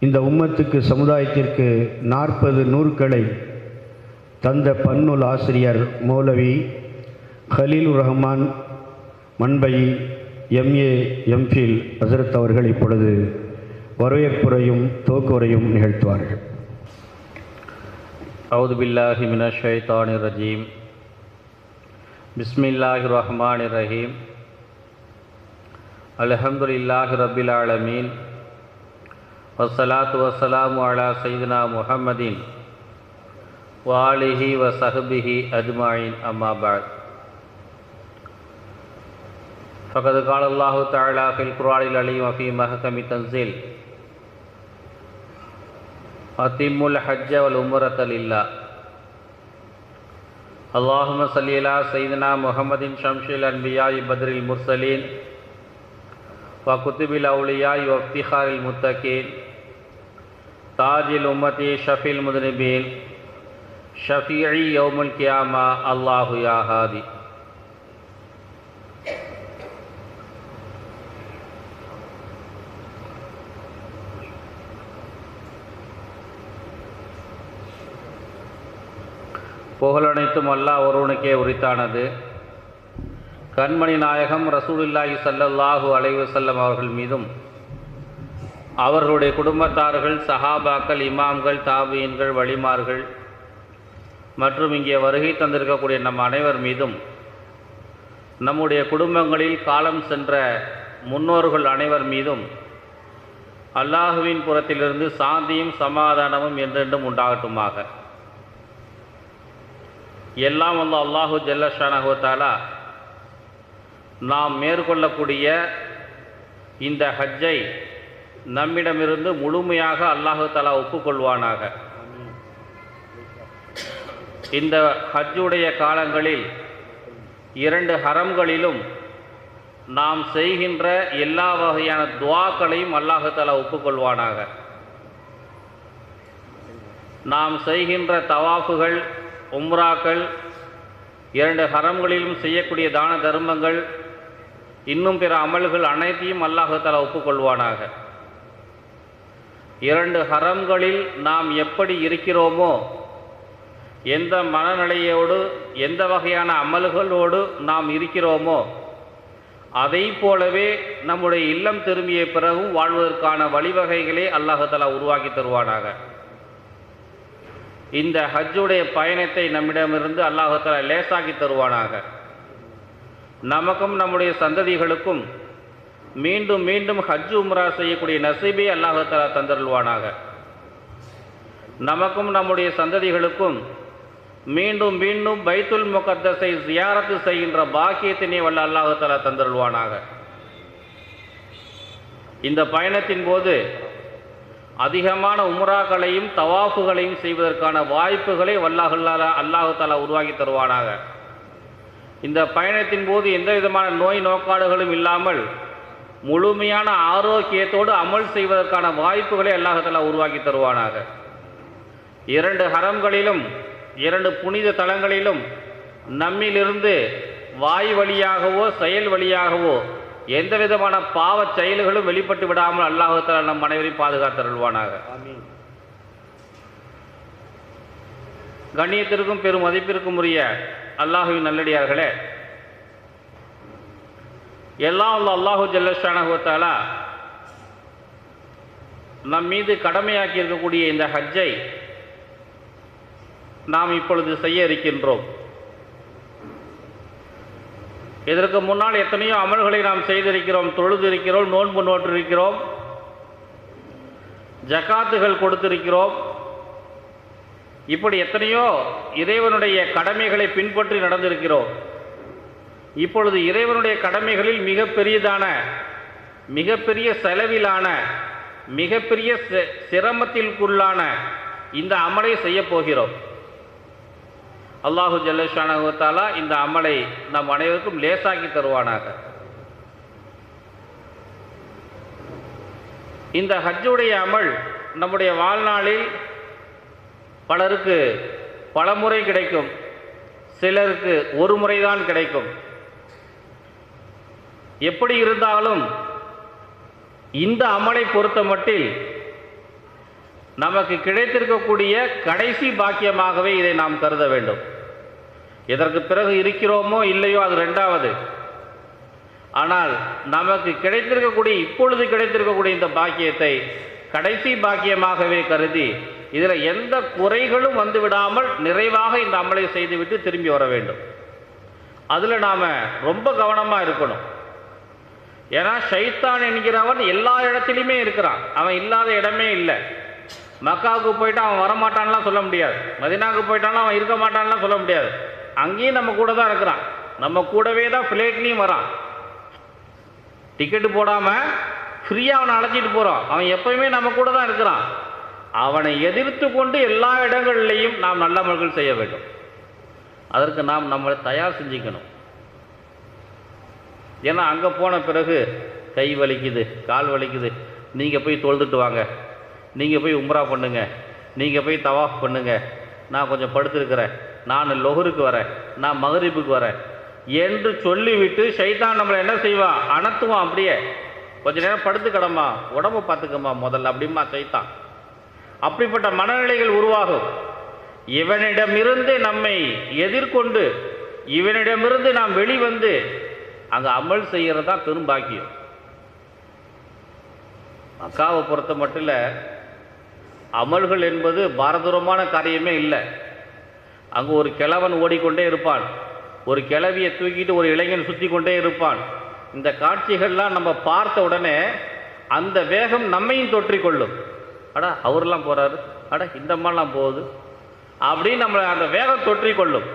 இந்த உம்மத்துக்கு சமுதாயத்திற்கு நாற்பது நூற்களை தந்த பன்னுல் ஆசிரியர் மௌலவி ஹலீல் ரஹ்மான் மண்பை எம்ஏ எம்ஃபில் அசரத் அவர்கள் இப்பொழுது வரவேற்புரையும் தோக்குரையும் நிகழ்த்துவார்கள். அவுது பில்லாஹி மினஷைத்தானி ரஜீம். பிஸ்மில்லாஹி ரஹ்மான் ரஹீம். அலஹம்துல்லாஹி ரபில் ஆலமீன். والصلاة والسلام على سيدنا محمد وآله وصحبه أجمعين. أما بعد. فقد قال الله تعالى في القرآن العليم وفي محكم تنزيل أتم الحج والعمرة لله. اللهم صل على سيدنا محمد شمس الأنبياء بدر المرسلين وكتب الأولياء وافتخار المتقين. தாஜில் உமதி शफ़ील मुदनबीन शफ़ी யோமுல் கியாமா அல்லாஹு हादी புகழனைத்தும் அல்லாஹ் ஒருவனுக்கே உரித்தானது. கண்மணி நாயகம் ரசூலில்லாஹி சல்லல்லாஹு அலைவசல்லம் அவர்கள் மீதும் அவர்களுடைய குடும்பத்தார்கள் சஹாபாக்கள் இமாம்கள் தாபியன்கள் வழிமார்கள் மற்றும் இங்கே வருகை தந்திருக்கக்கூடிய நம் அனைவர் மீதும் நம்முடைய குடும்பங்களில் காலம் சென்ற முன்னோர்கள் அனைவர் மீதும் அல்லாஹுவின் புறத்திலிருந்து சாந்தியும் சமாதானமும் என்றென்றும் உண்டாகட்டுமாக. எல்லாம் வந்து அல்லாஹு ஜல்லஷானஹுத்தாலா நாம் மேற்கொள்ளக்கூடிய இந்த ஹஜ்ஜை நம்மிடமிருந்து முழுமையாக அல்லாஹு தலா ஒப்புக்கொள்வானாக. இந்த ஹஜ்ஜுடைய காலங்களில் இரண்டு ஹரம்களிலும் நாம் செய்கின்ற எல்லா வகையான துவாக்களையும் அல்லாஹாலா ஒப்புக்கொள்வானாக. நாம் செய்கின்ற தவாஃபுகள் உம்ராக்கள் இரண்டு ஹரம்களிலும் செய்யக்கூடிய தான தர்மங்கள் இன்னும் பிற அமல்கள் அனைத்தையும் அல்லாஹாலா ஒப்புக்கொள்வானாக. இரண்டு ஹரம்களில் நாம் எப்படி இருக்கிறோமோ எந்த மனநிலையோடு எந்த வகையான அமல்களோடு நாம் இருக்கிறோமோ அதை போலவே நம்முடைய இல்லம் திரும்பிய பிறகும் வாழ்வதற்கான வழிவகைகளே அல்லாஹாலா உருவாக்கி தருவானாக. இந்த ஹஜ்ஜுடைய பயணத்தை நம்மிடமிருந்து அல்லாஹால லேசாக்கி தருவானாக. நமக்கும் நம்முடைய சந்ததிகளுக்கும் மீண்டும் மீண்டும் ஹஜ் உம்ரா செய்யக்கூடிய நசீபை அல்லாஹாலா தந்தருள்வானாக. நமக்கும் நம்முடைய சந்ததிகளுக்கும் மீண்டும் மீண்டும் பைத்துல் முகத்தஸை ஜியாரத்து செய்கின்ற பாக்கியத்தினை வல்ல அல்லாஹாலா தந்தருள்வானாக. இந்த பயணத்தின் போது அதிகமான உம்ராக்களையும் தவாஃபுகளையும் செய்வதற்கான வாய்ப்புகளை வல்லாஹல்லா அல்லாஹாலா உருவாக்கி தருவானாக. இந்த பயணத்தின் போது எந்த விதமான நோய் நோக்காடுகளும் இல்லாமல் முழுமையான ஆரோக்கியத்தோடு அமல் செய்வதற்கான வாய்ப்புகளை அல்லாஹாலா உருவாக்கி தருவானாக. இரண்டு ஹரம்களிலும் இரண்டு புனித தலங்களிலும் நம்மிலிருந்து வாய் வழியாகவோ செயல் வழியாகவோ எந்த விதமான பாவ செயல்களும் வெளிப்பட்டு விடாமல் அல்லாஹால நம் அனைவரையும் பாதுகாத்தருள்வானாக கண்ணியத்திற்கும் பெரும் மதிப்பிற்கும் உரிய அல்லாஹுவின் நல்லடியார்களே எல்லாம் உள்ள அல்லாஹு ஜல்லஷானகுவத்தாலா நம் மீது கடமையாக்கி இருக்கக்கூடிய இந்த ஹஜ்ஜை நாம் இப்பொழுது செய்ய இருக்கின்றோம். இதற்கு முன்னால் எத்தனையோ அமல்களை நாம் செய்திருக்கிறோம் தொழுது இருக்கிறோம் நோன்பு நோற்றிருக்கிறோம் ஜக்காத்துகள் கொடுத்திருக்கிறோம். இப்படி எத்தனையோ இறைவனுடைய கடமைகளை பின்பற்றி நடந்திருக்கிறோம். இப்பொழுது இறைவனுடைய கடமைகளில் மிகப்பெரியதான மிகப்பெரிய செலவிலான மிகப்பெரிய சிரமத்திற்குள்ளான இந்த அமலை செய்ய போகிறோம். அல்லாஹு ஜல்லஷானகுத்தாலா இந்த அமலை நம் அனைவருக்கும் லேசாக்கி தருவானாக. இந்த ஹஜ்ஜுடைய அமல் நம்முடைய வாழ்நாளில் பலருக்கு பல முறை கிடைக்கும். சிலருக்கு ஒரு முறைதான் கிடைக்கும். எப்படி இருந்தாலும் இந்த அம்மனை பொறுத்த மட்டில் நமக்கு கிடைத்திருக்கக்கூடிய கடைசி பாக்கியமாகவே இதை நாம் கருத வேண்டும். இதற்கு பிறகு இருக்கிறோமோ இல்லையோ அது ரெண்டாவது. ஆனால் நமக்கு கிடைத்திருக்கக்கூடிய இப்பொழுது கிடைத்திருக்கக்கூடிய இந்த பாக்கியத்தை கடைசி பாக்கியமாகவே கருதி இதில் எந்த குறைகளும் வந்து விடாமல் நிறைவாக இந்த அமலை செய்துவிட்டு திரும்பி வர வேண்டும். அதில் நாம் ரொம்ப கவனமாக இருக்கணும். ஏன்னா ஷைத்தான் என்கிறவன் எல்லா இடத்துலையுமே இருக்கிறான். அவன் இல்லாத இடமே இல்லை. மக்காவுக்கு போயிட்டு அவன் வரமாட்டான்லாம் சொல்ல முடியாது. மதினாவுக்கு போயிட்டாலும் அவன் இருக்க மாட்டான்லாம் சொல்ல முடியாது. அங்கேயும் நம்ம கூட தான் இருக்கிறான். நம்ம கூடவே தான் ஃப்ளைட்லேயும் வரான். டிக்கெட்டு போடாமல் ஃப்ரீயாக அவனை அழைச்சிட்டு போகிறோம் அவன் எப்பயுமே நம்ம கூட தான் இருக்கிறான். அவனை எதிர்த்து கொண்டு எல்லா இடங்கள்லையும் நாம் நல்ல அமல்கள் செய்ய வேண்டும். அதற்கு நாம் நம்மளை தயார் செஞ்சுக்கணும். ஏன்னா அங்கே போன பிறகு கை வலிக்குது கால் வலிக்குது. நீங்கள் போய் தொழுதுட்டு வாங்க. நீங்கள் போய் உம்ரா பண்ணுங்கள் நீங்கள் போய் தவாஃப் பண்ணுங்கள் நான் கொஞ்சம் படுத்துருக்கிறேன். நான் லொஹருக்கு வரேன். நான் மகரிப்புக்கு வரேன். என்று சொல்லிவிட்டு சைத்தான் நம்மளை என்ன செய்வான்? அனத்துவான் அப்படியே. கொஞ்ச நேரம் படுத்து கிடமா உடம்பு பார்த்துக்கம்மா முதல்ல அப்படிமா சைத்தான் அப்படிப்பட்ட மனநிலைகள் உருவாகும். இவனிடமிருந்து நம்மை எதிர்கொண்டு இவனிடமிருந்து நாம் வெளிவந்து அங்கே அமல் செய்கிறது தான் பெரும் பாக்கியம். மக்காவை பொறுத்த மட்டும் இல்லை அமல்கள் என்பது பாரதூரமான காரியமே இல்லை. அங்கே ஒரு கிழவன் ஓடிக்கொண்டே இருப்பான். ஒரு கிளவியை தூக்கிட்டு ஒரு இளைஞன் சுற்றி கொண்டே இருப்பான். இந்த காட்சிகள்லாம் நம்ம பார்த்த உடனே அந்த வேகம் நம்மையும் தொற்றிக்கொள்ளும் அடா அவர்லாம் போகிறாரு அடா இந்த மாதிரிலாம் போகுது. அப்படின்னு நம்மளை அந்த வேகம் தொற்றிக்கொள்ளும்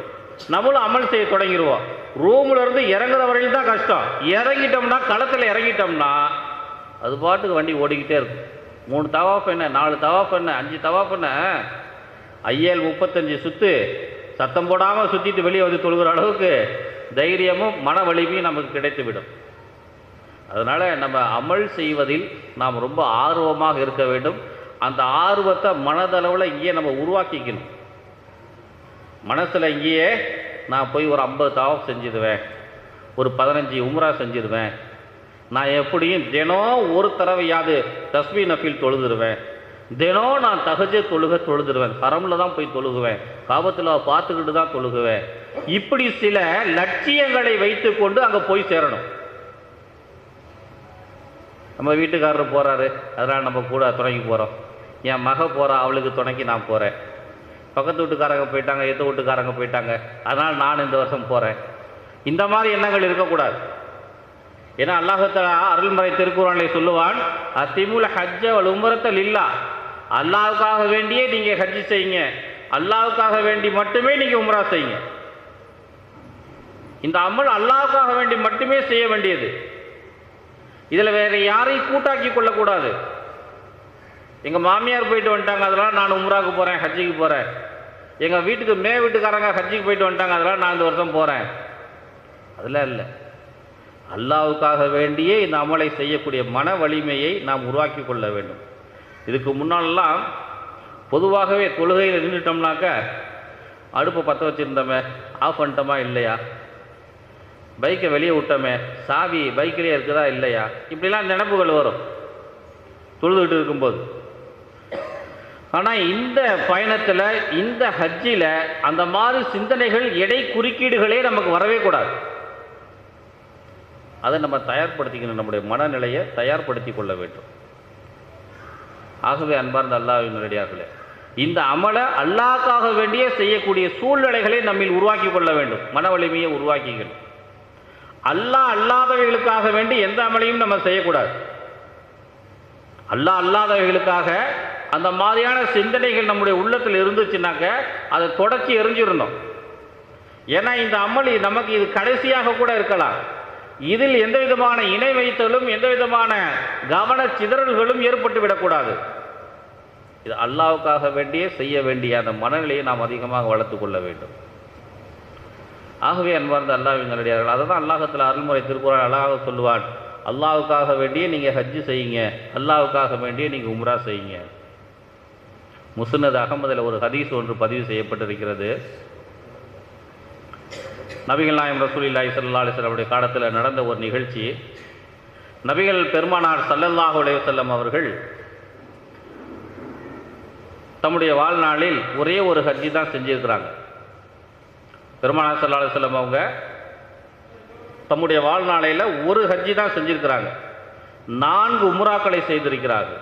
நம்மளும் அமல் செய்ய தொடங்கிடுவோம் ரூமில் இருந்து இறங்குற வரையில் தான் கஷ்டம். இறங்கிட்டோம்னா களத்தில் இறங்கிட்டோம்னா அது பாட்டுக்கு வண்டி ஓடிக்கிட்டே இருக்கும். மூணு தவாஃப் என்ன நாலு தவாஃப் என்ன அஞ்சு தவாஃப் என்ன ஐயல் முப்பத்தஞ்சு சுற்று சத்தம் போடாமல் சுற்றிட்டு வெளியே வந்து தொழுகிற அளவுக்கு தைரியமும் மன வலிமையும் நமக்கு கிடைத்துவிடும். அதனால் நம்ம அமல் செய்வதில் நாம் ரொம்ப ஆர்வமாக இருக்க வேண்டும். அந்த ஆர்வத்தை மனதளவில் இங்கேயே நம்ம உருவாக்கிக்கணும். மனசில் இங்கேயே நான் போய் ஒரு ஐம்பது தவம் செஞ்சிடுவேன். ஒரு பதினஞ்சு உம்ரா செஞ்சிடுவேன். நான் எப்படியும் தினம் ஒரு தடவையாவது தஸ்மி நஃபீல் தொழுதுருவேன். தினம் நான் தகஜ தொழுக தொழுதுருவேன். ஹரமில் தான் போய் தொழுகுவேன். காபத்தில் பார்த்துக்கிட்டு தான் தொழுகுவேன். இப்படி சில லட்சியங்களை வைத்துக்கொண்டு அங்கே போய் சேரணும். நம்ம வீட்டுக்காரர் போகிறாரு அதனால் நம்ம கூட துணைக்கு போகிறோம் என் மக போகிறா அவளுக்கு துணைக்கு நான் போகிறேன் பக்கத்து வீட்டுக்காரங்க போயிட்டாங்க எத்த வீட்டுக்காரங்க போயிட்டாங்க. அதனால் நான் இந்த வருஷம் போகிறேன் இந்த மாதிரி எண்ணங்கள் இருக்கக்கூடாது. ஏன்னா அல்லாஹத்தலா அருள்மறை திருக்குறளை சொல்லுவான் அத்திமுல ஹஜ்ஜ அவள் உமரத்தல் இல்லா அல்லாவுக்காக வேண்டியே நீங்கள் ஹஜ்ஜி செய்யுங்க. அல்லாவுக்காக வேண்டி மட்டுமே நீங்கள் உம்ரா செய்யுங்க. இந்த அமல் அல்லாவுக்காக வேண்டி மட்டுமே செய்ய வேண்டியது. இதில் வேறு யாரையும் கூட்டாக்கி கொள்ளக்கூடாது. எங்கள் மாமியார் போயிட்டு வந்துட்டாங்க அதெல்லாம் நான் உம்ராவுக்கு போகிறேன் ஹஜ்ஜிக்கு போகிறேன் எங்கள் வீட்டுக்கு மே வீட்டுக்காரங்க ஹஜ்ஜிக்கு போயிட்டு வந்துட்டாங்க அதெல்லாம் நான் இந்த வருஷம் போகிறேன் அதெல்லாம் இல்லை. அல்லாவுக்காக வேண்டியே இந்த அமலை செய்யக்கூடிய மன வலிமையை நாம் உருவாக்கி கொள்ள வேண்டும். இதுக்கு முன்னாலெல்லாம் பொதுவாகவே தொழுகையில் நின்றுட்டோம்னாக்க அடுப்பை பற்ற வச்சுருந்தோமே ஆஃப் பண்ணிட்டோமா இல்லையா? பைக்கை வெளியே விட்டோமே சாவி பைக்கிலே இருக்குதா இல்லையா? இப்படிலாம் நினப்புகள் வரும். தொழுதுகிட்டு இருக்கும்போது. ஆனால் இந்த பயணத்தில் இந்த ஹஜ்ஜில் அந்த மாதிரி சிந்தனைகள் எடை குறுக்கீடுகளே நமக்கு வரவே கூடாது. அதை நம்ம தயார்படுத்திக்கணும் நம்முடைய மனநிலையை தயார்படுத்தி கொள்ள வேண்டும். ஆகவே அன்பார்ந்த அல்லாஹ்வின் நேரடியார்களே இந்த அமலை அல்லாஹ்க்காக வேண்டிய செய்யக்கூடிய சூழ்நிலைகளை நம்மில் உருவாக்கி கொள்ள வேண்டும். மன வலிமையை உருவாக்கிக்கணும். அல்லாஹ் அல்லாதவைகளுக்காக வேண்டி எந்த அமலையும் நம்ம செய்யக்கூடாது. அல்லாஹ் அல்லாதவைகளுக்காக அந்த மாதிரியான சிந்தனைகள் நம்முடைய உள்ளத்தில் இருந்துச்சுனாக்க அதை தொடச்சி எரிஞ்சிடணும். ஏன்னா இந்த அமல் நமக்கு இது கடைசியாக கூட இருக்கலாம். இதில் எந்த விதமான இணை வைத்தலும் எந்த விதமான கவன சிதறல்களும் ஏற்பட்டு விடக்கூடாது. இது அல்லாவுக்காக வேண்டியே செய்ய வேண்டிய அந்த மனநிலையை நாம் அதிகமாக வளர்த்து கொள்ள வேண்டும். ஆகவே அன்பார்ந்த அல்லாவின் நல்லடியார்கள் அதை தான் அல்லாஹத்தில் அருள்முறை திருக்குறள் அழகாக சொல்லுவான். அல்லாவுக்காக வேண்டியே நீங்கள் ஹஜ்ஜு செய்யுங்க. அல்லாவுக்காக வேண்டியே நீங்கள் உம்ரா செய்யுங்க. முசுனது அகமதில் ஒரு ஹதீஸ் ஒன்று பதிவு செய்யப்பட்டிருக்கிறது. நபிகள் நாயம் ரசூலில்லாய் சல்லா அலைஹி காலத்தில் நடந்த ஒரு நிகழ்ச்சி. நபிகள் பெருமானார் சல்லல்லாஹு அலைஹி அவர்கள் தம்முடைய வாழ்நாளில் ஒரே ஒரு ஹஜ்ஜி தான் செஞ்சுருக்கிறாங்க. பெருமானா சல்லா அலுவலம் அவங்க தம்முடைய வாழ்நாளையில் ஒரு ஹஜ்ஜி தான் செஞ்சுருக்கிறாங்க. நான்கு உம்ராக்களை செய்திருக்கிறார்கள்.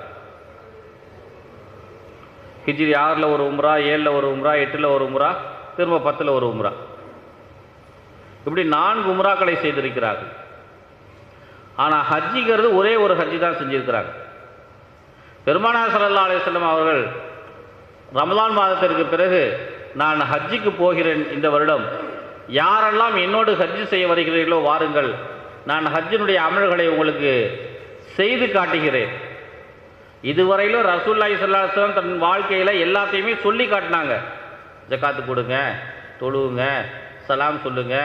ஹிஜ்ரி ஆறில் ஒரு உம்ரா ஏழில் ஒரு உம்ரா எட்டில் ஒரு உம்ரா திரும்ப பத்தில் ஒரு உம்ரா. இப்படி நான்கு உம்ராக்களை செய்திருக்கிறார்கள். ஆனால் ஹஜ்ஜிங்கிறது ஒரே ஒரு ஹஜ்ஜி தான் செஞ்சிருக்கிறாங்க. பெருமானா சல்லா அலைஹி அவர்கள் ரமலான் மாதத்திற்கு பிறகு நான் ஹஜ்ஜிக்கு போகிறேன் இந்த வருடம். யாரெல்லாம் என்னோடு ஹஜ்ஜி செய்ய வருகிறீர்களோ வாருங்கள். நான் ஹஜ்ஜினுடைய அமல்களை உங்களுக்கு செய்து காட்டுகிறேன். இதுவரையிலும் ரசூல்லாய் சல்லாஹம் தன் வாழ்க்கையில் எல்லாத்தையுமே சொல்லி காட்டினாங்க. ஜக்காத்து கொடுங்க தொழுவுங்க சலாம் சொல்லுங்க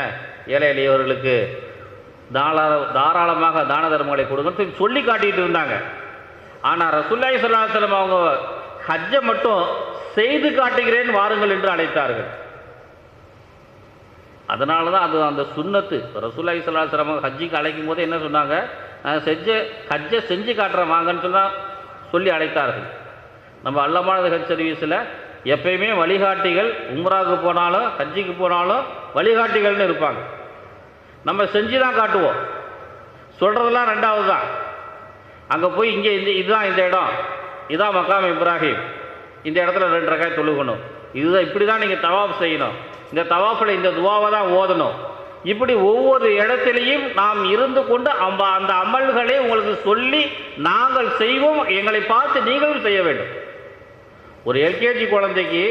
ஏழை எளியவர்களுக்கு தாராள தாராளமாக தான தர்மங்களை கொடுங்கன்னு சொல்லி காட்டிட்டு இருந்தாங்க. ஆனால் ரசூல்லாய் சல்லாஹம் அவங்க ஹஜ்ஜை மட்டும் செய்து காட்டுகிறேன் வாருங்கள் என்று அழைத்தார்கள். அதனால தான் அது அந்த சுன்னத்து ரசூல்லாய் சல்லாஹம் ஹஜ்ஜிக்கு அழைக்கும் போது என்ன சொன்னாங்க? செஞ்சு செஞ்ச ஹஜ்ஜை செஞ்சு காட்டுறேன் வாங்கன்னு சொன்னால் சொல்லி அழைத்தார்கள். நம்ம அல்லமானது ஹஜ் சர்வீஸில் எப்பயுமே வழிகாட்டிகள் உம்ராவுக்கு போனாலும் ஹஜ்ஜிக்கு போனாலும் வழிகாட்டிகள்னு இருப்பாங்க. நம்ம செஞ்சு தான் காட்டுவோம். சொல்கிறதெல்லாம் ரெண்டாவது தான் அங்கே போய் இங்கே இந்த இதுதான் இந்த இடம். இதான் மக்காம் இப்ராஹிம். இந்த இடத்துல ரெண்டு ரகாய் தொழுகணும். இதுதான் இப்படி தான் நீங்கள் தவாஃப் செய்யணும். இந்த தவாஃபில் இந்த துவாவை தான் ஓதணும். இப்படி ஒவ்வொரு இடத்திலையும் நாம் இருந்து கொண்டு அம்ப அந்த அமல்களை உங்களுக்கு சொல்லி நாங்கள் செய்வோம் எங்களை பார்த்து நீங்களும் செய்ய வேண்டும். ஒரு எல்கேஜி குழந்தைக்கு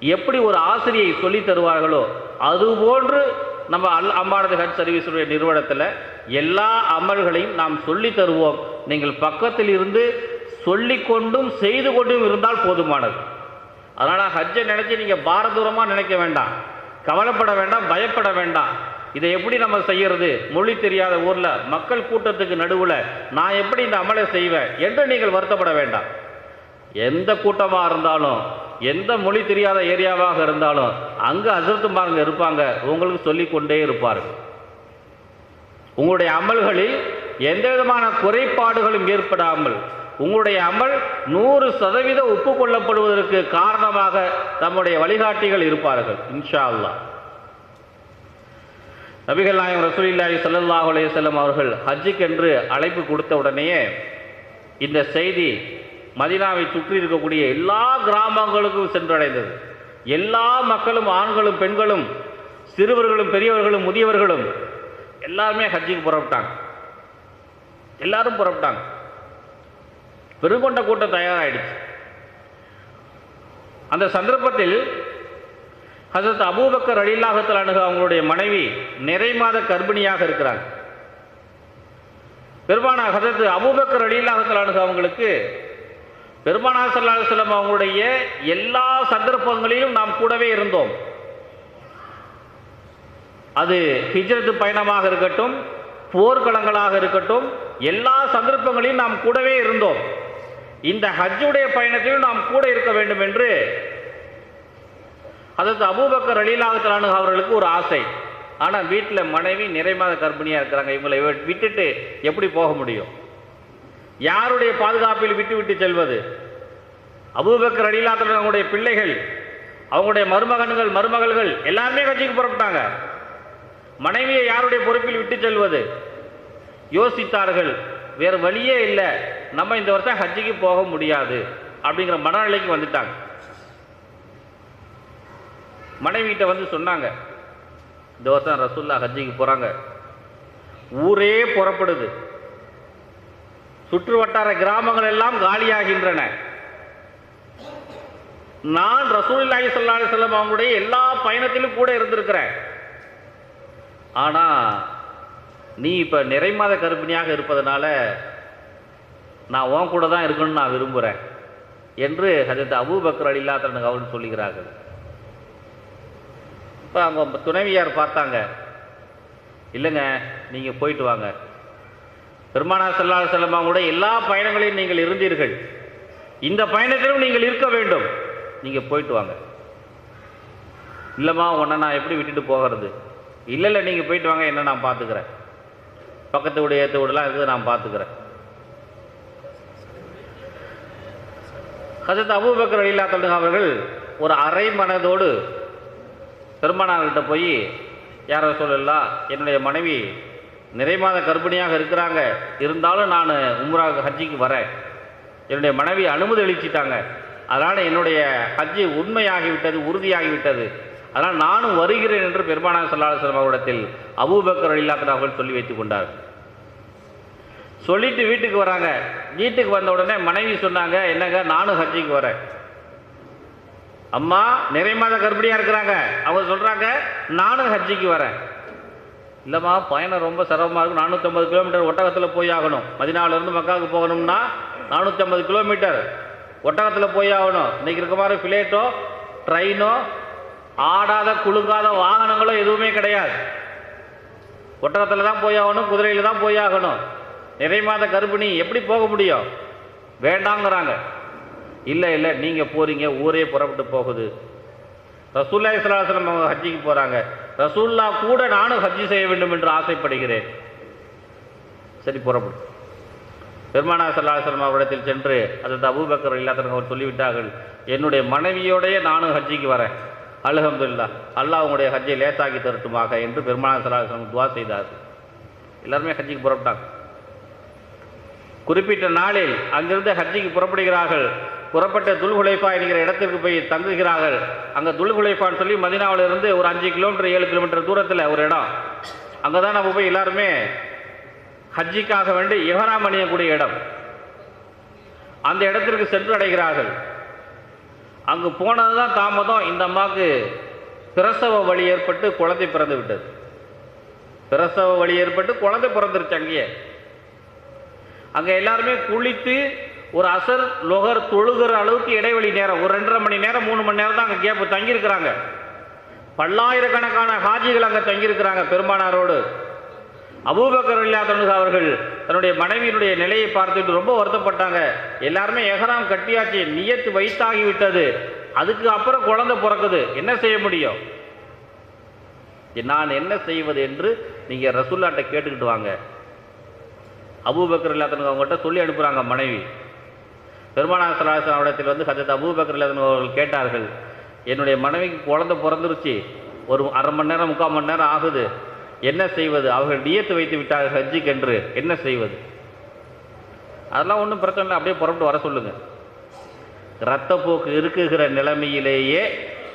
எப்படி ஒரு ஆசிரியை சொல்லி தருவார்களோ அதுபோன்று நம்ம அல் அம்பானது ஹஜ் சர்வீஸுடைய நிறுவனத்தில் எல்லா அமல்களையும் நாம் சொல்லி தருவோம். நீங்கள் பக்கத்தில் இருந்து சொல்லிக்கொண்டும் செய்து கொண்டும் இருந்தால் போதுமானது. அதனால் ஹஜ்ஜை நினச்சி நீங்கள் பாரதூரமாக நினைக்க வேண்டாம். கவலைப்பட வேண்டாம் பயப்பட வேண்டாம். இதை எப்படி நம்ம செய்யறது? மொழி தெரியாத ஊரில் மக்கள் கூட்டத்துக்கு நடுவில் நான் எப்படி இந்த அமலை செய்வேன் என்று நீங்கள் வருத்தப்பட வேண்டாம். எந்த கூட்டமாக இருந்தாலும் எந்த மொழி தெரியாத ஏரியாவாக இருந்தாலும் அங்கே அசர்த்துமாருங்க இருப்பாங்க. உங்களுக்கு சொல்லிக்கொண்டே இருப்பார்கள். உங்களுடைய அமல்களில் எந்த விதமான குறைபாடுகளும் ஏற்படாமல் உங்களுடைய அமல் நூறு சதவீதம் ஒப்புக்கொள்ளப்படுவதற்கு காரணமாக தம்முடைய வழிகாட்டிகள் இருப்பார்கள் இன்ஷா அல்லாஹ் நபிகள் நாயம் ரசூலில்லாஹி சல்லாஹ் அலையம் அவர்கள் ஹஜ்ஜிக்கு ஹஜ்ஜுக்கென்று அழைப்பு கொடுத்த உடனேயே இந்த செய்தி மதினாவை சுற்றி இருக்கக்கூடிய எல்லா கிராமங்களுக்கும் சென்றடைந்தது. எல்லா மக்களும் ஆண்களும் பெண்களும் சிறுவர்களும் பெரியவர்களும் முதியவர்களும் எல்லாருமே ஹஜ்ஜுக்கு புறப்பட்டாங்க. எல்லாரும் புறப்பட்டாங்க. பெருங்கொண்ட கூட்டம் தயாராகிடுச்சு அந்த சந்தர்ப்பத்தில் ஹசரத் அபூபக்கர் அலில்லாஹத்தில் அணுக அவங்களுடைய மனைவி நிறை மாத கர்ப்பிணியாக இருக்கிறாங்க. பெருமானா ஹசரத் அபூபக்கர் அலில்லாஹத்தில் அணுக அவங்களுக்கு பெருமானா சல்லா செல்லம் அவங்களுடைய எல்லா சந்தர்ப்பங்களிலும் நாம் கூடவே இருந்தோம். அது ஹிஜ்ரத்து பயணமாக இருக்கட்டும் போர்க்களங்களாக இருக்கட்டும் எல்லா சந்தர்ப்பங்களையும் நாம் கூடவே இருந்தோம். இந்த ஹஜ்ஜுடைய பயணத்திலும் நாம் கூட இருக்க வேண்டும் என்று அதற்கு அபூபக்கர் அலிலாகத்தலானு அவர்களுக்கு ஒரு ஆசை. ஆனால் வீட்டில் மனைவி நிறைமாத கர்ப்பிணியாக இருக்கிறாங்க. இவங்களை விட்டுட்டு எப்படி போக முடியும்? யாருடைய பாதுகாப்பில் விட்டு விட்டு செல்வது? அபூபக்கர் அலிலாத்தல் அவங்களுடைய பிள்ளைகள் அவங்களுடைய மருமகன்கள் மருமகள்கள் எல்லாருமே கட்சிக்கு புறப்பட்டாங்க. மனைவியை யாருடைய பொறுப்பில் விட்டு செல்வது? யோசித்தார்கள். வேறு வழியே இல்லை. நம்ம இந்த வருஷம் ஹஜ்ஜிக்கு போக முடியாது. அப்படிங்கிற மனநிலைக்கு வந்துட்டாங்க. மனைவிகிட்ட வந்து சொன்னாங்க இந்த வருஷம் ரசுல்லா ஹஜ்ஜிக்கு போகிறாங்க ஊரே புறப்படுது. சுற்று வட்டார கிராமங்கள் எல்லாம் காலியாகின்றன. நான் ரசூலுல்லாஹி ஸல்லல்லாஹு செல்லம் அவங்களுடைய எல்லா பயணத்திலும் கூட இருந்திருக்கிறேன். ஆனால் நீ இப்போ நிறைமாத கர்ப்பிணியாக இருப்பதனால நான் உன் கூட தான் இருக்கணும்னு நான் விரும்புகிறேன் என்று ஹஜரத் அபூபக்கர் அலில்லா தனக்கு அவர்கள் சொல்லுகிறார்கள். இப்போ அவங்க துணைவியார் பார்த்தாங்க. இல்லைங்க நீங்கள் போயிட்டு வாங்க. பெருமானா செல்லா செல்லமா கூட எல்லா பயணங்களையும் நீங்கள் இருந்தீர்கள். இந்த பயணத்திலும் நீங்கள் இருக்க வேண்டும். நீங்கள் போயிட்டு வாங்க. இல்லைம்மா உன்னை நான் எப்படி விட்டுட்டு போகிறது? இல்லை இல்லை நீங்கள் போயிட்டு வாங்க என்ன நான் பார்த்துக்கிறேன் பக்கத்து வீடு ஏற்ற வீடுலாம் இருக்குது நான் பார்த்துக்கிறேன். ஹசரத் அபூபக்கர் அலிலா தொழுக அவர்கள் ஒரு அரை மனதோடு பெருமானார்கிட்ட போய் யாரோ சொல்லலாம் என்னுடைய மனைவி நிறைமாத கர்ப்பிணியாக இருக்கிறாங்க. இருந்தாலும் நான் உம்ரா ஹஜ்ஜிக்கு வரேன். என்னுடைய மனைவி அனுமதி அளிச்சிட்டாங்க. அதனால் என்னுடைய ஹஜ்ஜி உண்மையாகிவிட்டது உறுதியாகிவிட்டது. அதனால் நானும் வருகிறேன் என்று பெருமானா சல்லாஹம் அவரிடத்தில் அபூபக்கர் அலிலாக்கர் அவர்கள் சொல்லி வைத்துக் கொண்டார். சொல்லிட்டு வீட்டுக்கு வராங்க. வீட்டுக்கு வந்த உடனே மனைவி சொன்னாங்க என்னங்க நானும் ஹஜ்ஜிக்கு வரேன். அம்மா நிறைய மாத கர்ப்பிணியாக இருக்கிறாங்க. அவங்க சொல்கிறாங்க நானும் ஹஜ்ஜிக்கு வரேன். இல்லைம்மா பயணம் ரொம்ப சிரமமாக இருக்கும். நானூற்றம்பது கிலோமீட்டர் ஒட்டகத்தில் போய் ஆகணும். மதினாவிலேருந்து மக்காவுக்கு போகணும்னா நானூற்றம்பது கிலோமீட்டர் ஒட்டகத்தில் போய் ஆகணும். இன்றைக்கி இருக்க மாதிரி ஃபிளேட்டோ ட்ரெயினோ ஆடாத குலுங்காத வாகனங்களோ எதுவுமே கிடையாது. ஒட்டகத்தில் தான் போய் ஆகணும் குதிரையில் தான் போய் ஆகணும். நிறை மாத கர்ப்பிணி எப்படி போக முடியும்? வேண்டாங்கிறாங்க. இல்லை இல்லை நீங்கள் போகிறீங்க ஊரே புறப்பட்டு போகுது. ரசூல்லா இஸ்லாசலம் அவங்க ஹஜ்ஜிக்கு போகிறாங்க ரசூல்லா கூட நானும் ஹஜ்ஜி செய்ய வேண்டும் என்று ஆசைப்படுகிறேன். சரி புறப்படும் பெருமானா சல்லாஹலம் அவரிடத்தில் சென்று அதற்கு அபூபக்கர் இல்லாதவங்க அவர் சொல்லிவிட்டார்கள் என்னுடைய மனைவியோடைய நானும் ஹஜ்ஜிக்கு வரேன். அல்ஹம்துல்லா அல்லாஹ் உங்களுடைய ஹஜ்ஜை லேசாக்கி தரட்டுமாக என்று பெருமானா சலாஹம் துவா செய்தார்கள் எல்லாருமே ஹஜ்ஜிக்கு புறப்பட்டாங்க. குறிப்பிட்ட நாளில் அங்கிருந்து ஹஜ்ஜிக்கு புறப்படுகிறார்கள். புறப்பட்ட துல்குலைஃபா என்கிற இடத்திற்கு போய் தங்குகிறார்கள். அங்கே துல்குலைஃபான்னு சொல்லி மதினாவிலிருந்து ஒரு அஞ்சு கிலோமீட்டர் ஏழு கிலோமீட்டர் தூரத்தில் ஒரு இடம். அங்கே தான் நம்ம போய் எல்லாருமே ஹஜ்ஜிக்காக வேண்டி இஹராம் அணியக்கூடிய இடம். அந்த இடத்திற்கு சென்று அடைகிறார்கள் அங்கு போனது தான் தாமதம். இந்த அம்மாவுக்கு பிரசவ வழி ஏற்பட்டு குழந்தை பிறந்து விட்டது. பிரசவ வழி ஏற்பட்டு குழந்தை பிறந்துருச்சு அங்கேயே. அங்கே எல்லாருமே குளித்து ஒரு அசர் லொகர் தொழுகிற அளவுக்கு இடைவெளி நேரம். ஒரு ரெண்டரை மணி நேரம் மூணு மணி நேரம் தான் அங்கே கேப்பு தங்கியிருக்கிறாங்க. பல்லாயிரக்கணக்கான ஹாஜிகள் அங்கே தங்கியிருக்கிறாங்க பெருமானாரோடு அபூபக்கர் இல்லாதவனுக்கு அவர்கள் தன்னுடைய மனைவியினுடைய நிலையை பார்த்துட்டு ரொம்ப வருத்தப்பட்டாங்க. எல்லாருமே எஹராம் கட்டியாச்சு நியத்து வைத்தாகி விட்டது அதுக்கு அப்புறம் குழந்தை பிறக்குது. என்ன செய்ய முடியும்? நான் என்ன செய்வது என்று நீங்கள் ரசுல்லாட்ட கேட்டுக்கிட்டு வாங்க. அபூபக்கர் இல்லாதவனுக்கு அவங்ககிட்ட சொல்லி அனுப்புகிறாங்க மனைவி. பெருமானா சலாசன் அவரிடத்தில் வந்து ஹஜரத் அபூபக்கர் இல்லாதவங்க அவர்கள் கேட்டார்கள் என்னுடைய மனைவிக்கு குழந்தை பிறந்துருச்சு. ஒரு அரை மணி நேரம் முக்கால் மணி நேரம் ஆகுது. என்ன செய்வது? அவர்கள் நியத்து வைத்து விட்டார்கள் ஹஜ்ஜுக்கு என்று என்ன செய்வது? அதெல்லாம் ஒன்றும் பிரச்சனை இல்லை. அப்படியே புறப்பட்டு வர சொல்லுங்கள் இரத்தப்போக்கு இருக்குகிற நிலைமையிலேயே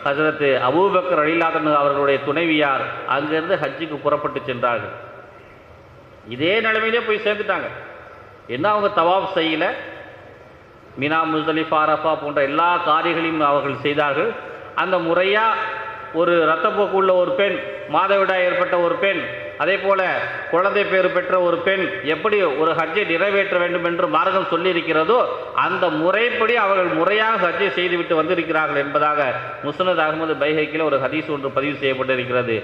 ஹசரத்து அபூபக்கர் அழிலாதன் அவர்களுடைய துணைவியார் அங்கிருந்து ஹஜ்ஜுக்கு புறப்பட்டு சென்றார்கள். இதே நிலைமையிலே போய் சேர்ந்துட்டாங்க. என்ன அவங்க தவாப் செய்யலை? மினா முஸ்தலிஃபா அரஃபா போன்ற எல்லா காரியங்களையும் அவர்கள் செய்தார்கள். அந்த முறையாக ஒரு இரத்தப்போக்கு உள்ள ஒரு பெண் மாதவிடாய் ஏற்பட்ட ஒரு பெண் அதே போல குழந்தை பேறு பெற்ற ஒரு பெண் எப்படி ஒரு ஹஜ்ஜை நிறைவேற்ற வேண்டும் என்று மார்க்கம் சொல்லியிருக்கிறதோ அந்த முறைப்படி அவர்கள் முறையாக ஹஜ்ஜை செய்துவிட்டு வந்திருக்கிறார்கள் என்பதாக முஸ்னத் அகமது பைஹைக்கில் ஒரு ஹதீஸ் ஒன்று பதிவு செய்யப்பட்டிருக்கிறது.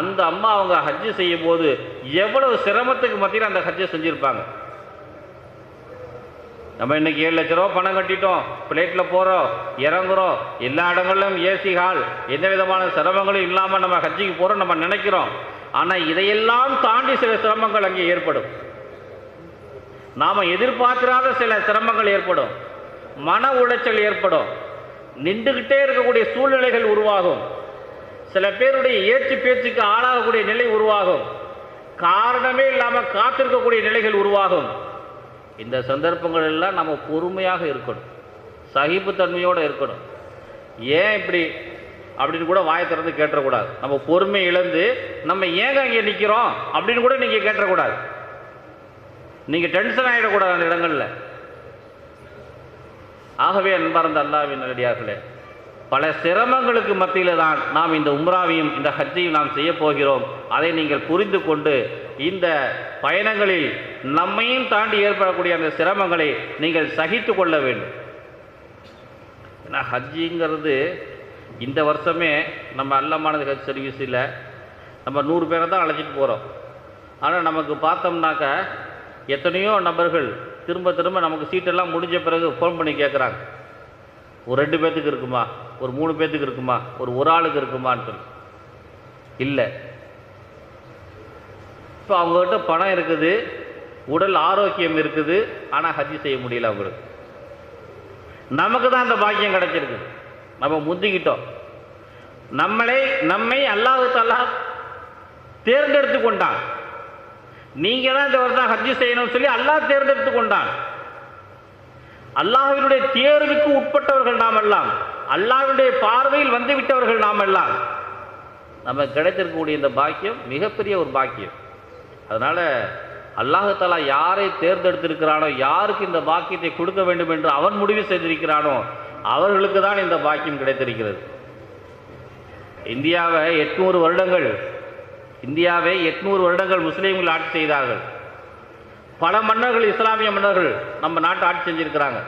அந்த அம்மா அவங்க ஹஜ்ஜு செய்யும் போது எவ்வளவு சிரமத்துக்கு மத்தியில் அந்த ஹஜ்ஜை செஞ்சுருப்பாங்க? நம்ம இன்னைக்கு ஏழு லட்ச ரூபா பணம் கட்டிட்டோம். பிளேட்டில் போகிறோம் இறங்குறோம். எல்லா இடங்களிலும் ஏசி ஹால் எந்த விதமான சிரமங்களும் இல்லாமல் நம்ம ஹஜ்ஜிக்கு போகிறோம் நம்ம நினைக்கிறோம். ஆனால் இதையெல்லாம் தாண்டி சில சிரமங்கள் அங்கே ஏற்படும். நாம் எதிர்பார்க்காத சில சிரமங்கள் ஏற்படும். மன உளைச்சல் ஏற்படும். நின்றுக்கிட்டே இருக்கக்கூடிய சூழ்நிலைகள் உருவாகும். சில பேருடைய ஏச்சு பேச்சுக்கு ஆளாகக்கூடிய நிலை உருவாகும். காரணமே இல்லாமல் காத்திருக்கக்கூடிய நிலைகள் உருவாகும். இந்த சந்தர்ப்பங்கள் எல்லாம் நம்ம பொறுமையாக இருக்கணும். சகிப்புத்தன்மையோடு இருக்கணும். ஏன் இப்படி அப்படின்னு கூட வாயை திறந்து கேட்டக்கூடாது நம்ம பொறுமை இழந்து நம்ம ஏங்க இங்கே நிற்கிறோம் அப்படின்னு கூட நீங்கள் கேட்டக்கூடாது நீங்கள் டென்ஷன் ஆகிடக்கூடாது அந்த இடங்களில். ஆகவே அன்பார்ந்த அல்லாவின் நடிகார்களே பல சிரமங்களுக்கு மத்தியில் தான் நாம் இந்த உம்ராவையும் இந்த ஹஜ்ஜையும் நாம் செய்ய போகிறோம். அதை நீங்கள் புரிந்து கொண்டு இந்த பயணங்களில் நம்மையும் தாண்டி ஏற்படக்கூடிய அந்த சிரமங்களை நீங்கள் சகித்து கொள்ள வேண்டும். ஏன்னா ஹஜ்ஜிங்கிறது இந்த வருஷமே நம்ம அல்லமானது ஹஜ் சர்வீஸில் நம்ம நூறு பேரை தான் அழைச்சிட்டு போகிறோம் ஆனால் நமக்கு பார்த்தோம்னாக்க எத்தனையோ நபர்கள் திரும்ப திரும்ப நமக்கு சீட்டெல்லாம் முடிஞ்ச பிறகு ஃபோன் பண்ணி கேட்குறாங்க ஒரு ரெண்டு பேர்த்துக்கு இருக்குமா? ஒரு மூணு பேர்த்துக்கு இருக்குமா? ஒரு ஒரு ஆளுக்கு இருக்குமான்னு சொல்லி இல்லை. இப்போ அவங்ககிட்ட பணம் இருக்குது. உடல் ஆரோக்கியம் இருக்குது ஆனால் ஹஜ்ஜி செய்ய முடியல அவங்களுக்கு. நமக்கு தான் அந்த பாக்கியம் கிடைச்சிருக்கு. நம்ம முந்திக்கிட்டோம். நம்மளை நம்மை அல்லாஹு தஆலா தேர்ந்தெடுத்து கொண்டான். நீங்கள் தான் இந்த வருஷம் ஹஜ்ஜி செய்யணும்னு சொல்லி அல்லாஹ் தேர்ந்தெடுத்து கொண்டான். அல்லாஹினுடைய தேர்வுக்கு உட்பட்டவர்கள் நாம் எல்லாம் அல்லாஹினுடைய பார்வையில் வந்து விட்டவர்கள் நாம் எல்லாம் நமக்கு கிடைத்திருக்கக்கூடிய இந்த பாக்கியம் மிகப்பெரிய ஒரு பாக்கியம். அதனால் அல்லாஹாலா யாரை தேர்ந்தெடுத்திருக்கிறானோ யாருக்கு இந்த பாக்கியத்தை கொடுக்க வேண்டும் என்று அவன் முடிவு செய்திருக்கிறானோ அவர்களுக்கு தான் இந்த பாக்கியம் கிடைத்திருக்கிறது. இந்தியாவை எட்நூறு வருடங்கள் இந்தியாவை எட்நூறு வருடங்கள் முஸ்லீம்கள் ஆட்சி செய்தார்கள். பல மன்னர்கள் இஸ்லாமிய மன்னர்கள் நம்ம நாட்டை ஆட்சி செஞ்சுருக்கிறாங்க.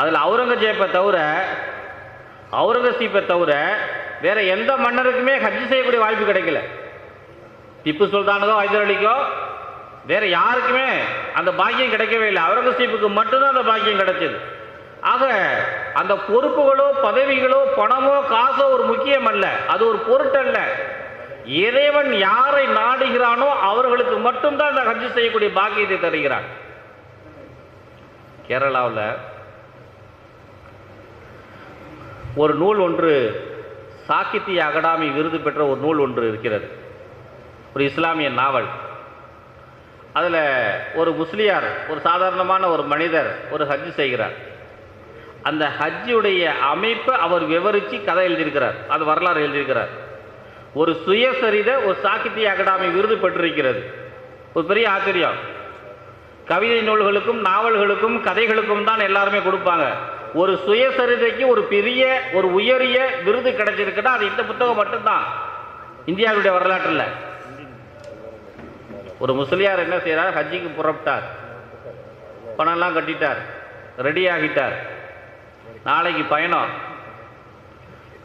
அதில் அவுரங்கசீப்பை தவிர அவுரங்கசீப்பை தவிர வேறு எந்த மன்னருக்குமே ஹஜ் செய்யக்கூடிய வாய்ப்பு கிடைக்கல. திப்பு சுல்தானுக்கோ ஹைதர் அலிக்கோ வேற யாருக்குமே அந்த பாக்கியம் கிடைக்கவே இல்லை. அவுரங்கசீப்புக்கு மட்டும்தான் அந்த பாக்கியம் கிடைச்சது. ஆக அந்த பொறுப்புகளோ பதவிகளோ பணமோ காசோ ஒரு முக்கியம் அல்ல. அது ஒரு பொருட்டல்ல. இறைவன் யாரை நாடுகிறானோ அவர்களுக்கு மட்டும்தான் அந்த ஹஜ்ஜு செய்யக்கூடிய பாக்கியத்தை தருகிறான். கேரளாவில் ஒரு நூல் ஒன்று சாகித்ய அகாடமி விருது பெற்ற ஒரு நூல் ஒன்று இருக்கிறது. ஒரு இஸ்லாமிய நாவல். அதில் ஒரு முஸ்லியார் ஒரு சாதாரணமான ஒரு மனிதர் ஒரு ஹஜ் செய்கிறார். அந்த ஹஜ்ஜுடைய அமைப்பை அவர் விவரித்து கதை எழுதியிருக்கிறார். அது வரலாறு எழுதியிருக்கிறார். ஒரு சுயசரித ஒரு சாகித்ய அகாடமி விருது பெற்றிருக்கிறது. ஒரு பெரிய ஆச்சரியம். கவிதை நூல்களுக்கும் நாவல்களுக்கும் கதைகளுக்கும் தான் எல்லாருமே கொடுப்பாங்க. ஒரு சுயசரிதைக்கு ஒரு பெரிய ஒரு உயரிய விருது கிடைச்சிருக்குன்னா அது இந்த புத்தகம் மட்டும்தான். இந்தியாவுடைய வரலாற்றில். ஒரு முஸ்லியார் என்ன செய்கிறார் ஹஜ்ஜிக்கு புறப்பட்டார். பணம்லாம் கட்டிட்டார். ரெடி ஆகிட்டார். நாளைக்கு பயணம்.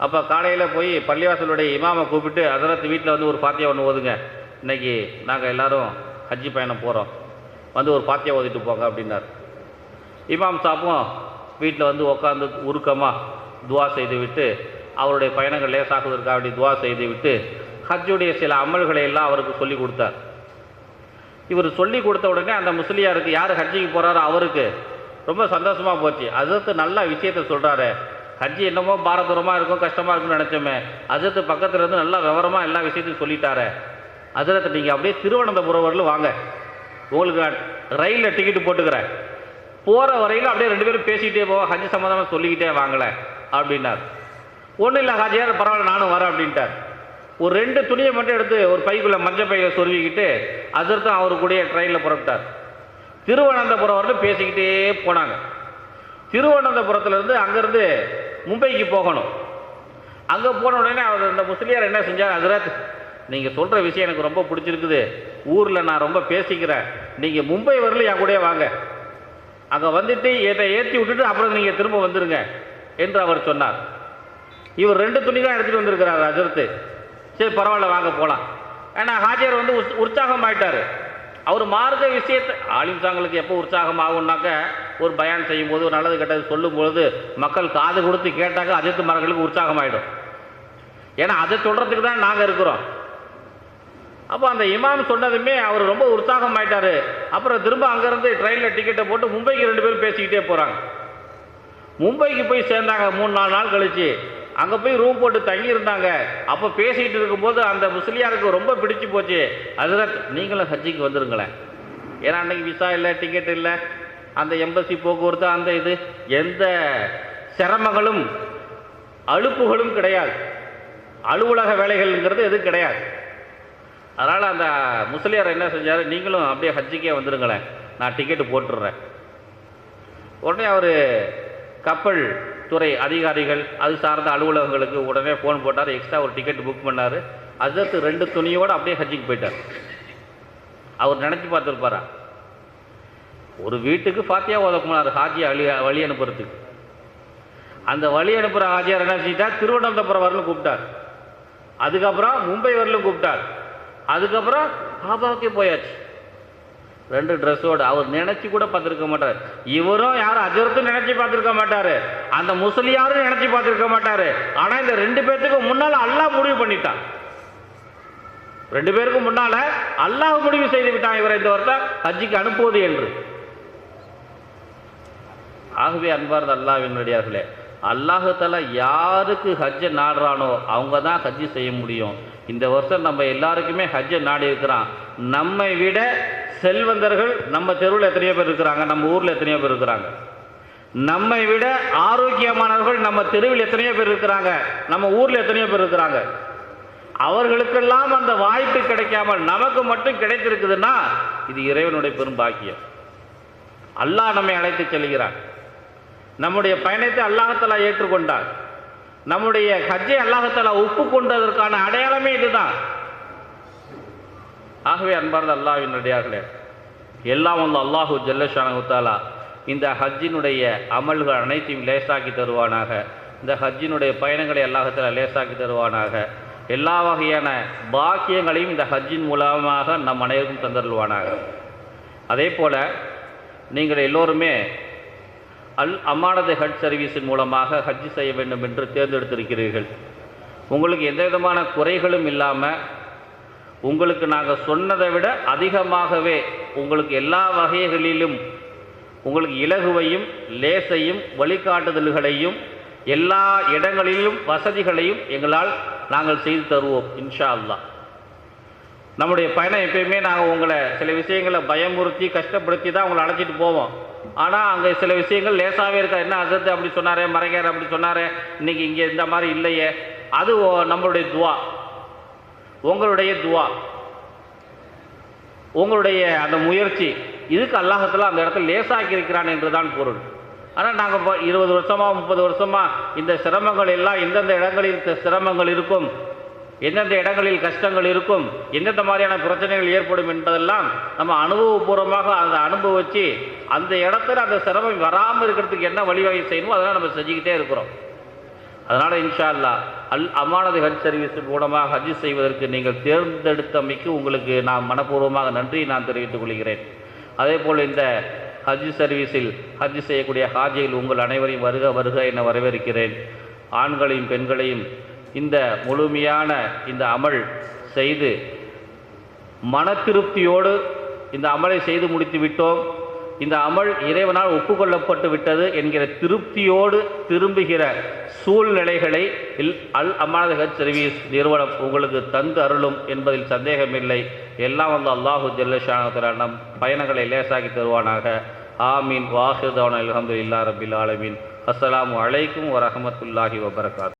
அப்போ காலையில் போய் பள்ளிவாசலுடைய இமாமை கூப்பிட்டு அதரத்து வீட்டில் வந்து ஒரு பாத்தியா ஒன்று ஓதுங்க. இன்னைக்கு நாங்கள் எல்லாரும் ஹஜ்ஜி பயணம் போகிறோம் வந்து ஒரு பாத்தியா ஓதிட்டு போங்க அப்படின்னார். இமாம் சாப்பும் வீட்டில் வந்து உட்காந்து உருக்கமாக துவா செய்து விட்டு அவருடைய பயணங்கள் லேசாகுவதற்காக வேண்டி துவா செய்து விட்டு ஹஜ்ஜுடைய சில அமல்களை எல்லாம் அவருக்கு சொல்லி கொடுத்தார். இவர் சொல்லி கொடுத்த உடனே அந்த முஸ்லியாருக்கு யார் ஹஜ்ஜிக்கு போகிறாரோ அவருக்கு. ரொம்ப சந்தோஷமாக போச்சு. அஜத்து நல்ல விஷயத்த சொல்கிறாரு ஹஜ்ஜி என்னமோ பாரதூரமாக இருக்கும் கஷ்டமாக இருக்கும்னு நினச்சோமே. அஜத்து பக்கத்தில் இருந்து நல்லா விவரமாக எல்லா விஷயத்தையும் சொல்லிட்டாரு. அஜரத் நீங்கள் அப்படியே திருவனந்தபுரம் வரலும் வாங்க. உங்களுக்கு ரயிலில் டிக்கெட் போட்டுக்கிறேன். போகிற வரையிலும் அப்படியே ரெண்டு பேரும் பேசிக்கிட்டே போவோம். ஹஜ்ஜி சம்மந்தமாக சொல்லிக்கிட்டே வாங்கலை அப்படின்னார். ஒன்றும் இல்லை ஹஜ்ஜியார் பரவாயில்ல நானும் வரேன் அப்படின்ட்டார். ஒரு ரெண்டு துணியை மட்டும் எடுத்து ஒரு பைக்குள்ளே மஞ்சள் பையை சொருவிக்கிட்டு அதற்கும் அவரு கூடயே ட்ரெயினில் புறப்பட்டார். திருவனந்தபுரம் வரலும் பேசிக்கிட்டே போனாங்க. திருவனந்தபுரத்துலேருந்து அங்கேருந்து மும்பைக்கு போகணும். அங்கே போன உடனே அவர் இந்த முஸ்லியார் என்ன செஞ்சார்? ஹசரத் நீங்கள் சொல்கிற விஷயம் எனக்கு ரொம்ப பிடிச்சிருக்குது. ஊரில் நான் ரொம்ப பேசிக்கிறேன். நீங்கள் மும்பை வரல என் கூடயே வாங்க. அங்கே வந்துட்டு என்னை ஏற்றி விட்டுட்டு அப்புறம் நீங்கள் திரும்ப வந்துடுங்க என்று அவர் சொன்னார். இவர் ரெண்டு துணி தான் எடுத்துகிட்டு வந்திருக்கிறார் அஜரத்து சரி பரவாயில்ல வாங்க போகலாம் ஏன்னா ஹாஜியார் வந்து உற்சாகம் ஆயிட்டாரு அவர் மார்க்க விஷயத்தை ஆலிம்சாங்களுக்கு எப்போ உற்சாகம் ஆகும்னாக்க ஒரு பயான் செய்யும்போது ஒரு நல்லது கெட்டது சொல்லும்பொழுது மக்கள் காது கொடுத்து கேட்டாக்க அஜித் மரங்களுக்கு உற்சாகம் ஆகிடும் ஏன்னா அதை சொல்கிறதுக்கு தான் நாங்கள் இருக்கிறோம். அப்போ அந்த இமாம் சொன்னதுமே அவர் ரொம்ப உற்சாகம் ஆயிட்டாரு அப்புறம் திரும்ப அங்கேருந்து ட்ரெயினில் டிக்கெட்டை போட்டு மும்பைக்கு ரெண்டு பேரும் பேசிக்கிட்டே போகிறாங்க மும்பைக்கு போய் சேர்ந்தாங்க மூணு நாலு நாள் கழிச்சு. அங்கே போய் ரூம் போட்டு தங்கியிருந்தாங்க. அப்போ பேசிகிட்டு இருக்கும்போது அந்த முஸ்லியாருக்கு ரொம்ப பிடிச்சு போச்சு. அதில் நீங்களும் ஹஜ்ஜிக்கு வந்துருங்களேன். ஏன்னா அன்னைக்கு விசா இல்லை டிக்கெட் இல்லை. அந்த எம்பசி போக்குவரத்து அந்த இது எந்த சிரமங்களும் அலுப்புகளும் கிடையாது. அலுவலக வேலைகள்ங்கிறது எதுவும் கிடையாது. அதனால் அந்த முஸ்லியார் என்ன செஞ்சார்? நீங்களும் அப்படியே ஹஜ்ஜிக்கே வந்துருங்களேன். நான் டிக்கெட்டு போட்டுடுறேன். உடனே அவர் கப்பல் துறை அதிகாரிகள் அது சார்ந்த அலுவலகங்களுக்கு உடனே ஃபோன் போட்டார் எக்ஸ்ட்ரா ஒரு டிக்கெட் புக் பண்ணார். அதற்கு ரெண்டு துணியோடு அப்படியே ஹஜ்ஜிக்கு போயிட்டார். அவர் நினச்சி பார்த்துருப்பாரா? ஒரு வீட்டுக்கு ஃபாத்தியா ஓத போனார் ஹாஜியா வழி வழி அனுப்புறதுக்கு. அந்த வழி அனுப்புகிற ஹாஜியார் என்ன செஞ்சிட்டா திருவனந்தபுரம் வரலும் கூப்பிட்டார். அதுக்கப்புறம் மும்பை வரலும் கூப்பிட்டார். அதுக்கப்புறம் காபாவுக்கே போயாச்சு. ரெண்டு ட்ரெஸ்ஸோடு அவர் நினச்சி கூட பார்த்துருக்க மாட்டார். இவரும் யாரும் அஜரத்தும் நினச்சி பார்த்துருக்க மாட்டார். அந்த முஸ்லியாரும் நினச்சி பார்த்துருக்க மாட்டார். ஆனா இந்த ரெண்டு பேர்த்துக்கு முன்னால அல்லாஹ் முடிவு பண்ணிட்டான். ரெண்டு பேருக்கு முன்னால அல்லாஹ் முடிவு செய்து விட்டான் இவரை இந்த வருஷம். ஹஜ்ஜிக்கு அனுப்புவது என்று. ஆகவே அன்பார்ந்த அல்லாவினுடையார்களே அல்லாஹால யாருக்கு ஹஜ்ஜை நாடுறானோ அவங்க தான் ஹஜ்ஜு செய்ய முடியும். இந்த வருஷம் நம்ம எல்லாருக்குமே ஹஜ்ஜை நாடி இருக்கிறான். நம்மை விட செல்வந்தர்கள் நம்ம தெருவில் எத்தனையோ பேர் இருக்கிறாங்க நம்ம ஊரில் எத்தனையோ பேர் இருக்கிறாங்க. நம்மை விட ஆரோக்கியமானவர்கள் நம்ம தெருவில் எத்தனையோ பேர் இருக்கிறாங்க நம்ம ஊரில் எத்தனையோ பேர் இருக்கிறாங்க. அவர்களுக்கெல்லாம் அந்த வாய்ப்பு கிடைக்காமல் நமக்கு மட்டும் கிடைத்திருக்குதுன்னா இது இறைவனுடைய பெரும் பாக்கியம். அல்லாஹ் நம்மை அழைத்து செல்கிறான். நம்முடைய பயணத்தை அல்லாஹத்தலா ஏற்றுக்கொண்டார். நம்முடைய ஹஜ்ஜை அல்லாஹத்தலா ஒப்புக்கொண்டதற்கான அடையாளமே இதுதான். ஆகவே அன்பார்ந்த அல்லாவின் நடிகார்களே எல்லாம் வந்து அல்லாஹு ஜல்லஷானகுத்தாலா இந்த ஹஜ்ஜினுடைய அமல்கள் அனைத்தையும் லேசாக்கி தருவானாக. இந்த ஹஜ்ஜினுடைய பயணங்களை அல்லாஹத்தில் லேசாக்கி தருவானாக. எல்லா வகையான பாக்கியங்களையும் இந்த ஹஜ்ஜின் மூலமாக நம் அனைவருக்கும் தந்தருள்வானாக. அதே போல் நீங்கள் எல்லோருமே அல் அமானதை ஹஜ் சர்வீஸின் மூலமாக ஹஜ் செய்ய வேண்டும் என்று தேர்ந்தெடுத்திருக்கிறீர்கள். உங்களுக்கு எந்த விதமான குறைகளும் இல்லாமல் உங்களுக்கு நாங்கள் சொன்னதை விட அதிகமாகவே உங்களுக்கு எல்லா வகைகளிலும் உங்களுக்கு இலகுவையும் லேசையும் வழிகாட்டுதல்களையும் எல்லா இடங்களிலும் வசதிகளையும் எங்களால் நாங்கள் செய்து தருவோம் இன்ஷா அல்லா நம்முடைய பயணம் எப்பயுமே நாங்கள் உங்களை சில விஷயங்களை பயமுறுத்தி கஷ்டப்படுத்தி தான் உங்களை அழைச்சிட்டு போவோம். ஆனால் அங்கே சில விஷயங்கள் லேசாகவே இருக்கா? என்ன அசத்து அப்படி சொன்னாரே மறைக்கார் அப்படி சொன்னாரே இன்னைக்கு இங்கே இந்த மாதிரி இல்லையே. அது ஓ- நம்மளுடைய துவா. உங்களுடைய துவா. உங்களுடைய அந்த முயற்சி. இதுக்கு அல்லாஹத்தில் அந்த இடத்துல லேசாக்கி இருக்கிறான் என்று தான் பொருள். ஆனால் நாங்கள் இப்போ இருபது வருஷமாக முப்பது வருஷமாக இந்த சிரமங்கள் எல்லாம் எந்தெந்த இடங்களில் இந்த சிரமங்கள் இருக்கும். எந்தெந்த இடங்களில் கஷ்டங்கள் இருக்கும் எந்தெந்த மாதிரியான பிரச்சனைகள் ஏற்படும் என்பதெல்லாம் நம்ம அனுபவபூர்வமாக அதை அனுபவிச்சு அந்த இடத்துல அந்த சிரமம் வராமல் இருக்கிறதுக்கு என்ன வழிவகை செய்யணுமோ அதெல்லாம் நம்ம செஞ்சுக்கிட்டே இருக்கிறோம். அதனால் இன்ஷா அல்லாஹ் அல் அமானது ஹஜ் சர்வீஸ் மூலமாக ஹஜ் செய்வதற்கு நீங்கள் தேர்ந்தெடுத்தமைக்கு உங்களுக்கு நான் மனப்பூர்வமாக நன்றி நான் தெரிவித்துக் கொள்கிறேன். அதே போல் இந்த ஹஜ் சர்வீஸில் ஹஜ் செய்யக்கூடிய ஹாஜியில் உங்கள் அனைவரையும் வருக வருக என வரவேற்கிறேன். ஆண்களையும் பெண்களையும் இந்த முழுமையான இந்த அமல் செய்து மன திருப்தியோடு இந்த அமலை செய்து முடித்து விட்டோம். இந்த அமல் இறைவனால் ஒப்புக்கொள்ளப்பட்டு விட்டது என்கிற திருப்தியோடு திரும்புகிற சூழ்நிலைகளை இல் அல் அமானதகர் சர்வீஸ் நிறுவனம் உங்களுக்கு தந்து அருளும் என்பதில் சந்தேகமில்லை. எல்லாம் வந்து அல்லாஹு ஜல்லஷானத்தில் பயணங்களை லேசாக்கி தருவானாக. ஆமீன். வாஹிதான அலமது இல்லா ரபில் ஆலமீன். அஸ்லாம் வலைக்கும் வரமத்துல்லாஹி வபரகாத்.